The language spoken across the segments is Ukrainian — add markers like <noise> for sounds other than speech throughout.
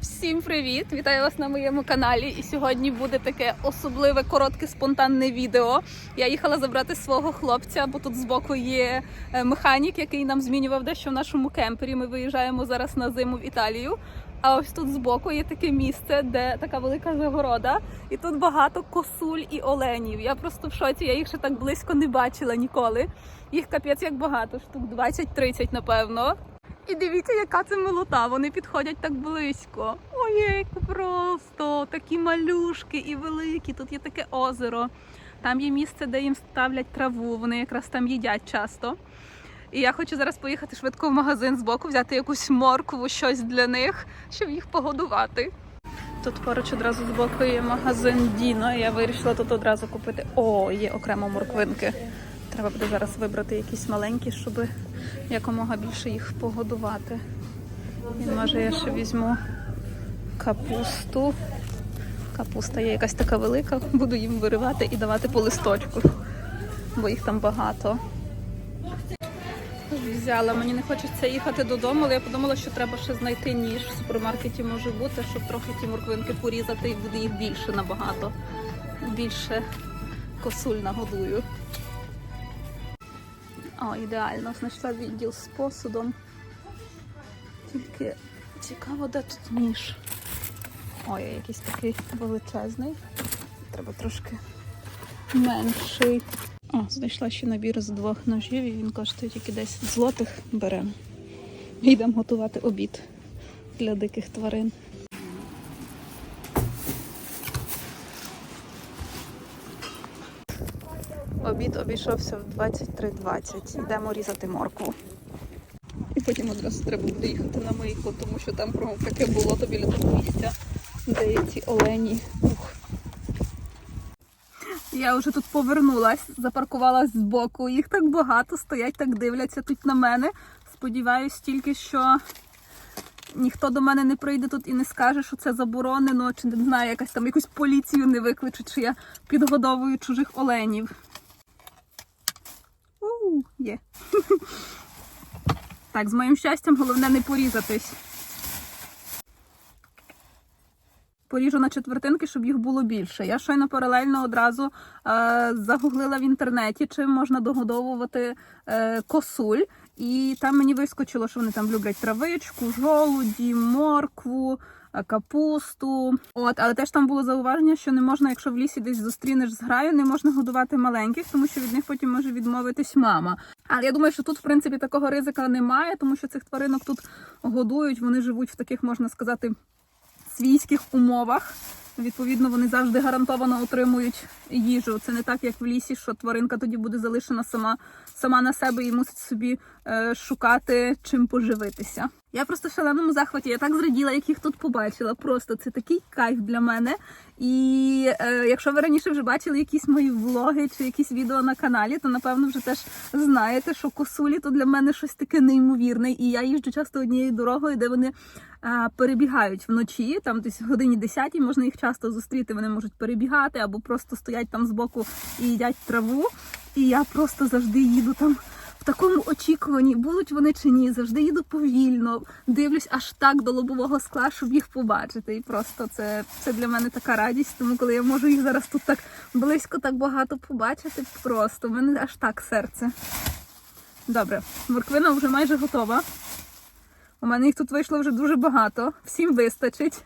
Всім привіт! Вітаю вас на моєму каналі. І сьогодні буде таке особливе коротке спонтанне відео. Я їхала забрати свого хлопця, бо тут збоку є е, механік, який нам змінював дещо в нашому кемпері. Ми виїжджаємо зараз на зиму в Італію. А ось тут збоку є таке місце, де така велика загорода, і тут багато косуль і оленів. Я просто в шоці, я їх ще так близько не бачила ніколи. Їх капець як багато, штук 20-30, напевно. І дивіться, яка це милота. Вони підходять так близько. Ой, просто такі малюшки і великі. Тут є таке озеро. Там є місце, де їм ставлять траву. Вони якраз там їдять часто. І я хочу зараз поїхати швидко в магазин збоку, взяти якусь моркву, щось для них, щоб їх погодувати. Тут поруч одразу збоку є магазин Діно. Я вирішила тут одразу купити. О, є окремо морквинки. Треба буде зараз вибрати якісь маленькі, щоб якомога більше їх погодувати. І може я ще візьму капусту. Капуста є якась така велика, буду їм виривати і давати по листочку, бо їх там багато. Взяла, мені не хочеться їхати додому, але я подумала, що треба ще знайти ніж в супермаркеті може бути, щоб трохи ті морквинки порізати і буде їх більше набагато. Більше косуль нагодую. О, ідеально, знайшла відділ з посудом. Тільки цікаво, де тут ніж. Ой, якийсь такий величезний. Треба трошки менший. О, знайшла ще набір з двох ножів і він коштує тільки 10 злотих. Беремо. Йдемо готувати обід для диких тварин. Обід обійшовся в 23.20. Йдемо різати моркву. І потім одразу треба буде їхати на мийку, тому що там кругом таке болото біля того місця, де є ці олені. Ух. Я вже тут повернулась, запаркувалась збоку. Їх так багато стоять, так дивляться тут на мене. Сподіваюсь тільки, що ніхто до мене не прийде тут і не скаже, що це заборонено, чи не знаю, якась там якусь поліцію не викличуть, чи я підгодовую чужих оленів. Є. <laughs> Так, з моїм щастям головне не порізатись. Поріжу на четвертинки, щоб їх було більше. Я щойно паралельно одразу е, загуглила в інтернеті, чим можна догодовувати е, косуль. І там мені вискочило, що вони там люблять травичку, жолуді, моркву, капусту. От, але теж там було зауваження, що не можна, якщо в лісі десь зустрінеш з граю, не можна годувати маленьких, тому що від них потім може відмовитись мама. Але я думаю, що тут, в принципі, такого ризика немає, тому що цих тваринок тут годують, вони живуть в таких, можна сказати, свійських умовах. Відповідно, вони завжди гарантовано отримують їжу. Це не так, як в лісі, що тваринка тоді буде залишена сама, сама на себе і мусить собі е, шукати чим поживитися. Я просто в шаленому захваті. Я так зраділа, як їх тут побачила. Просто це такий кайф для мене. І е, якщо ви раніше вже бачили якісь мої влоги чи якісь відео на каналі, то напевно вже теж знаєте, що косулі то для мене щось таке неймовірне. І я їжджу часто однією дорогою, де вони е, перебігають вночі, там десь в годині 10 можна їх часто зустріти. Вони можуть перебігати або просто стоять там збоку і їдять траву. І я просто завжди їду там такому очікуванні, будуть вони чи ні. Завжди їду повільно, дивлюсь аж так до лобового скла, щоб їх побачити. І просто це, це для мене така радість. Тому коли я можу їх зараз тут так близько, так багато побачити, просто в мене аж так серце. Добре, морквина вже майже готова. У мене їх тут вийшло вже дуже багато, всім вистачить.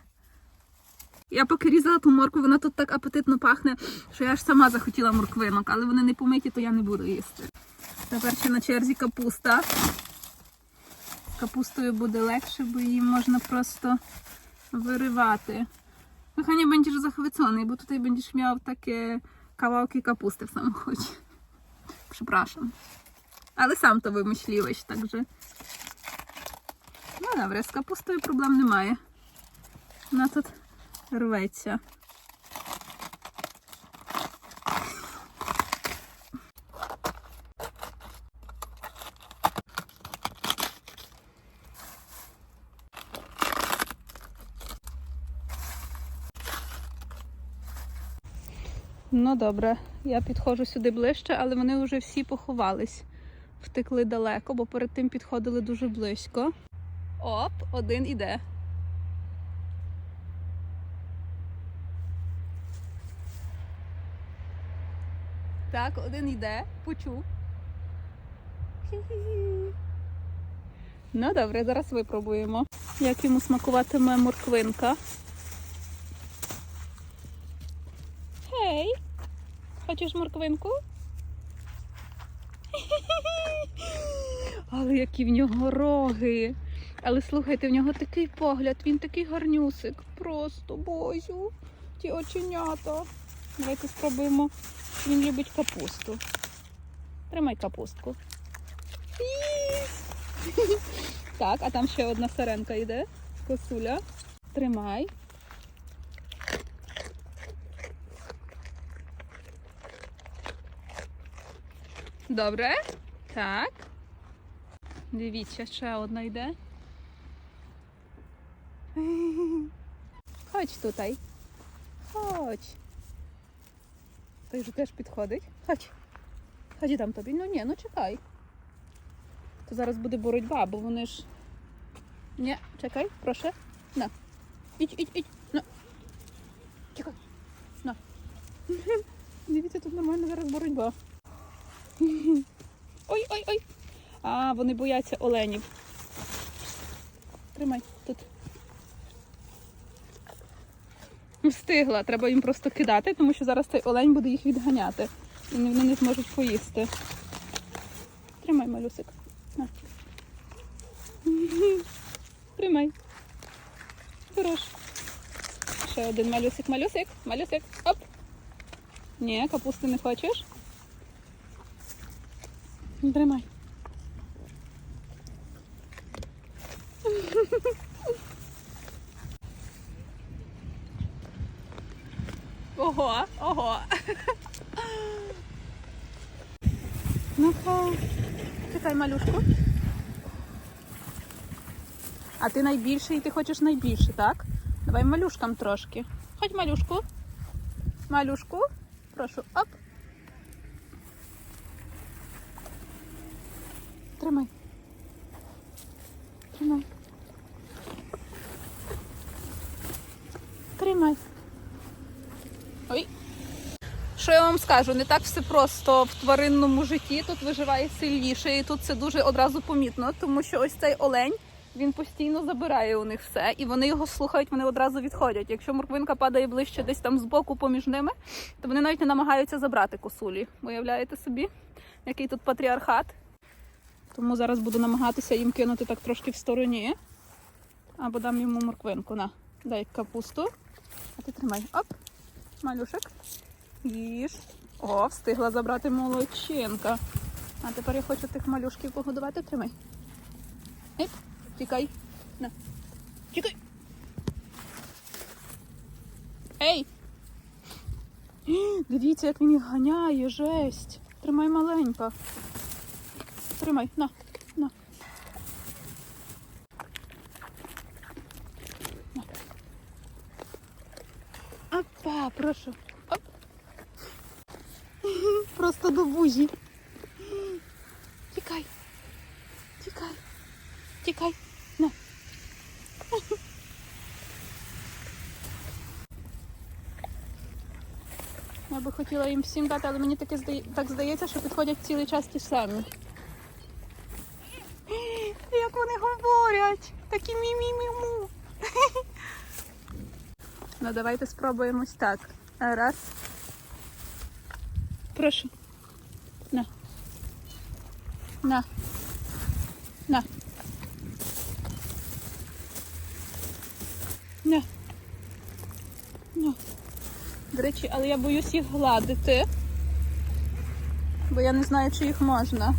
Я поки різала ту моркву, вона тут так апетитно пахне, що я аж сама захотіла морквинок, але вони не помиті, то я не буду їсти. Тепер ще на черзі капуста. З капустою буде легше, бо її можна просто виривати. Kochanie, będziesz zachwycony, bo tutaj będziesz miał takie kawałki kapusty w samochodzie. Przepraszam. Ale sam to wymyśliłeś, także... Ну добре, з капустою проблем немає. Вона тут рветься. Ну добре, я підходжу сюди ближче, але вони вже всі поховались, втекли далеко, бо перед тим підходили дуже близько. Оп, один іде. Так, один іде, почув. Ну добре, зараз випробуємо. Як йому смакуватиме морквинка. Хочеш морквинку? <laughs> Але які в нього роги. Але слухайте, в нього такий погляд, він такий гарнюсик. Просто бозю. Ті оченята. Давайте спробуємо. Він любить капусту. Тримай капустку. <laughs> Так, а там ще одна сиренка йде. Косуля. Тримай. Добре. Так. Дивіться, ще одна йде. Chodź tutaj. Chodź. Той вже теж підходить. Chodź. Chodź там тобі. Ну ні, ну чекай. То зараз буде боротьба, бо вони ж. Ні, чекай, прошу. На. Ідь, ідь, ідь. На. Чекай. На. Дивіться, тут нормально зараз боротьба. <laughs> Ой, ой, ой. А, вони бояться оленів. Тримай тут. Встигла, треба їм просто кидати, тому що зараз цей олень буде їх відганяти. І вони не зможуть поїсти. Тримай, малюсик. На. <laughs> Тримай. Хорош. Ще один малюсик, малюсик, малюсик. Оп. Ні, капусти не хочеш? Тримай. Ого, ого. Ну-ка. Чекай малюшку. А ти найбільший і ти хочеш найбільше, так? Давай малюшкам трошки. Ходь малюшку. Малюшку. Прошу. Оп. Тримай. Тримай. Тримай. Ой. Що я вам скажу, не так все просто в тваринному житті. Тут виживає сильніше, і тут це дуже одразу помітно, тому що ось цей олень він постійно забирає у них все, і вони його слухають, вони одразу відходять. Якщо морквинка падає ближче десь там збоку поміж ними, то вони навіть не намагаються забрати косулі. Уявляєте собі, який тут патріархат? Тому зараз буду намагатися їм кинути так трошки в стороні. Або дам йому морквинку. На, дай капусту. А ти тримай. Оп, малюшек. Їж. О, встигла забрати молодчинка. А тепер я хочу тих малюшків погодувати. Тримай. Еп, тікай. На. Тікай. Ей! Дивіться, як він їх ганяє, жесть. Тримай маленька. Тримай, на, на. На. Опа, прошу. Оп. <laughs> Просто до бузі. Тікай. Тікай. Тікай. На. <laughs> Я би хотіла їм всім дати, але мені таке здає... так здається, що підходять цілий час ті самі. Говорять! Такі мі-мі-мі-му. <laughs> Ну, давайте спробуємо ось так. Раз. Прошу. На. На. На. На. На. До речі, але я боюсь їх гладити. Бо я не знаю, чи їх можна.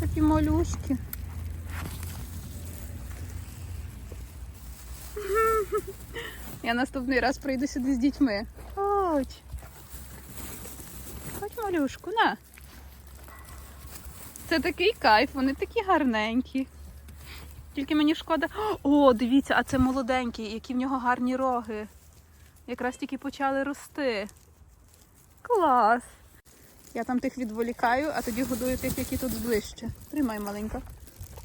Такі малюшки. Я наступний раз прийду сюди з дітьми. Ходь. Ходь, малюшку, на. Це такий кайф, вони такі гарненькі. Тільки мені шкода. О, дивіться, а це молоденький, які в нього гарні роги. Якраз тільки почали рости. Клас! Я там тих відволікаю, а тоді годую тих, які тут ближче. Тримай, маленька.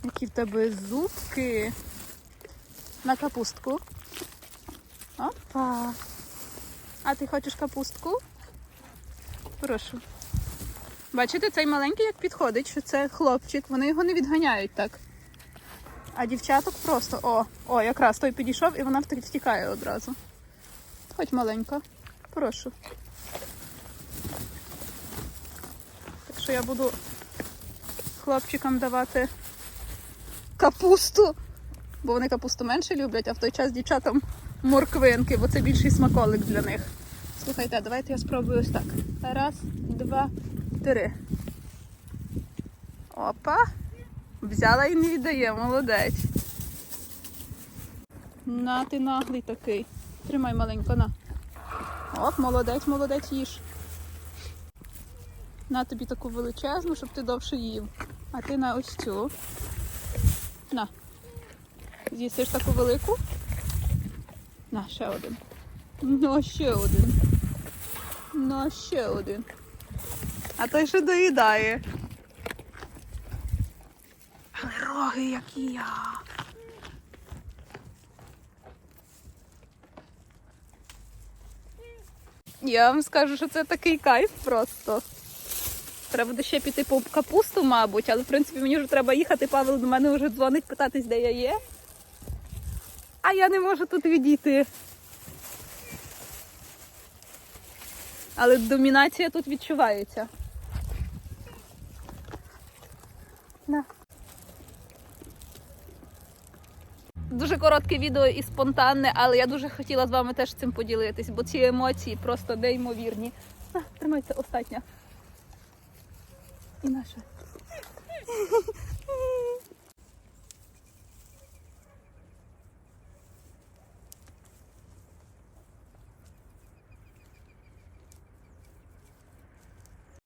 Які в тебе зубки. На капустку. Опа. А ти хочеш капустку? Прошу. Бачите, цей маленький як підходить, що це хлопчик, вони його не відганяють так. А дівчаток просто о, о, якраз той підійшов і вона втікає одразу. Хоч маленька. Прошу. Так що я буду хлопчикам давати капусту, бо вони капусту менше люблять, а в той час дівчатам морквинки, бо це більший смаколик для них. Слухайте, давайте я спробую ось так. Раз, два, три. Опа. Взяла і не віддає, молодець. На, ти наглий такий. Тримай маленько, на. Оп, молодець, молодець, їж. На тобі таку величезну, щоб ти довше їв. А ти на ось цю. На. З'їсиш таку велику? На, ще один. Ну, ще один. Ну, ще один. А той ще доїдає. Але роги, які я. Я вам скажу, що це такий кайф просто. Треба буде ще піти по капусту, мабуть, але в принципі мені вже треба їхати. Павел до мене вже дзвонить питатись, де я є. А я не можу тут відійти. Але домінація тут відчувається. На. Дуже коротке відео і спонтанне, але я дуже хотіла з вами теж цим поділитись, бо ці емоції просто неймовірні. На, тримайте остання. І наша.